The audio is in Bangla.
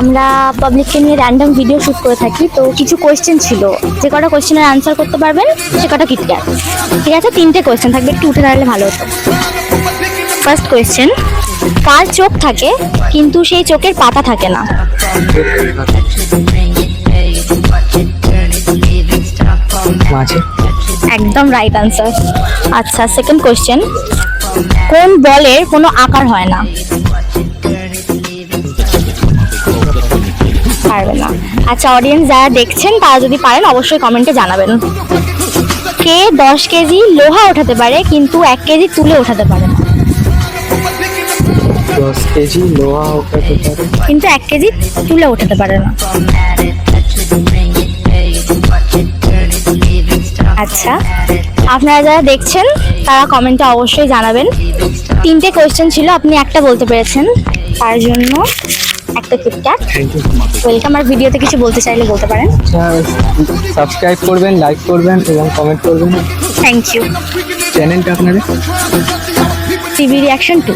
আমরা পাবলিককে নিয়ে র্যান্ডম ভিডিও শ্যুট করে থাকি তো কিছু কোয়েশ্চেন ছিল। যে কটা কোয়েশ্চেনের আনসার করতে পারবেন সে কটা কিটক্যাট ঠিক আছে? তিনটে কোয়েশ্চেন থাকবে একটু উঠে দাঁড়ালে ভালো হতো। ফার্স্ট কোয়েশ্চেন কার চোখ থাকে কিন্তু সেই চোখের পাতা থাকে না? একদম রাইট আনসার আচ্ছা সেকেন্ড কোয়েশ্চেন কোন বলের কোনো আকার হয় না? পারবে না। আচ্ছা অডিয়েন্স যারা দেখছেন তারা যদি পারেন অবশ্যই কমেন্টে জানাবেন। কে দশ কেজি লোহা ওঠাতে পারে কিন্তু এক কেজি তুলে ওঠাতে পারে না। দশ কেজি লোহা ওঠাতে পারে? কিন্তু এক কেজি তুলে ওঠাতে পারে না। আচ্ছা আপনারা যারা দেখছেন তারা কমেন্টে অবশ্যই জানাবেন। তিনটে কোয়েশ্চেন ছিল আপনি একটা বলতে পেরেছেন। তার জন্য একটা কিটক্যাট থ্যাংক ইউ ওয়েলকাম আর ভিডিওতে কিছু বলতে চাইলে বলতে পারেন। সাবস্ক্রাইব করবেন লাইক করবেন এবং কমেন্ট করবেন। থ্যাংক ইউ চ্যানেলটা আপনাদের? TV reaction to